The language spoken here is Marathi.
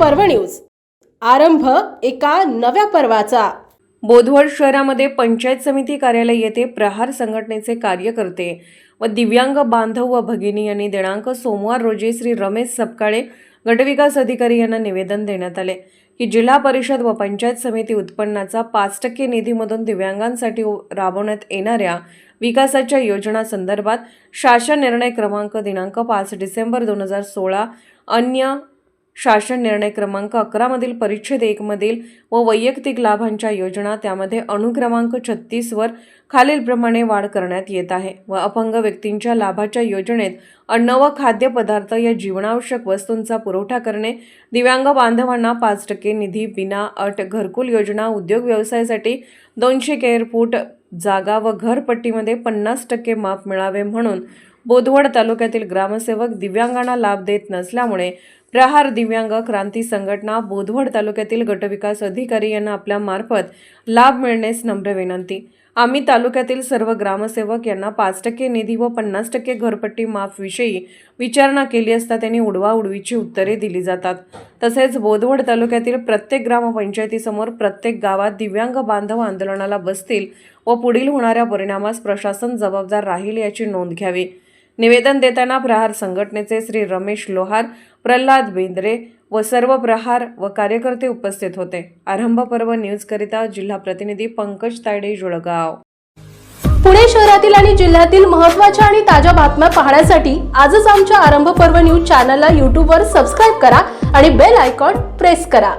पर्व न्यूज. आरंभ एका नव्या पर्वाचा. बोधवड शहरामध्ये पंचायत समिती कार्यालय येथे प्रहार संघटनेचे कार्यकर्ते व दिव्यांग बांधव व भगिनी यांनी दिनांक सोमवार रोजी श्री रमेश सपकाळे गटविकास अधिकारी यांना निवेदन देण्यात आले की जिल्हा परिषद व पंचायत समिती उत्पन्नाचा पाच टक्के निधीमधून दिव्यांगांसाठी राबवण्यात येणाऱ्या विकासाच्या योजना संदर्भात शासन निर्णय क्रमांक दिनांक पाच डिसेंबर दोन हजार सोळा अन्य शासन निर्णय क्रमांक अकरामधील परिच्छेद एकमधील व वैयक्तिक लाभांच्या योजना त्यामध्ये अनुक्रमांक छत्तीसवर खालीलप्रमाणे वाढ करण्यात येत आहे व अपंग व्यक्तींच्या लाभाच्या योजनेत अन्न व खाद्यपदार्थ या जीवनावश्यक वस्तूंचा पुरवठा करणे दिव्यांग बांधवांना पाच टक्के निधी बिना अट घरकुल योजना उद्योग व्यवसायासाठी दोनशे केअरफूट जागा व घरपट्टीमध्ये पन्नास टक्के माफ मिळावे म्हणून बोधवड तालुक्यातील ग्रामसेवक दिव्यांगांना लाभ देत नसल्यामुळे प्रहार दिव्यांग क्रांती संघटना बोधवड तालुक्यातील गटविकास अधिकारी यांना आपल्या मार्फत लाभ मिळण्यास नम्र विनंती. आम्ही तालुक्यातील सर्व ग्रामसेवक यांना पाच टक्के निधी व पन्नास टक्के घरपट्टी माफविषयी विचारणा केली असता त्यांनी उडवाउडवीची उत्तरे दिली जातात. तसेच बोधवड तालुक्यातील प्रत्येक ग्रामपंचायतीसमोर प्रत्येक गावात दिव्यांग बांधव आंदोलनाला बसतील व पुढील होणाऱ्या परिणामास प्रशासन जबाबदार राहील याची नोंद घ्यावी. निवेदन देताना प्रहार संघटनेचे श्री रमेश लोहार प्रल्हाद बेंद्रे व सर्व प्रहार व कार्यकर्ते उपस्थित होते. आरंभ पर्व न्यूजकरिता जिल्हा प्रतिनिधी पंकज तायडे जुळगाव. पुणे शहरातील आणि जिल्ह्यातील महत्त्वाच्या आणि ताज्या बातम्या पाहण्यासाठी आजच आमच्या आरंभ पर्व न्यूज चॅनलला यूट्यूबवर सबस्क्राईब करा आणि बेल आयकॉन प्रेस करा.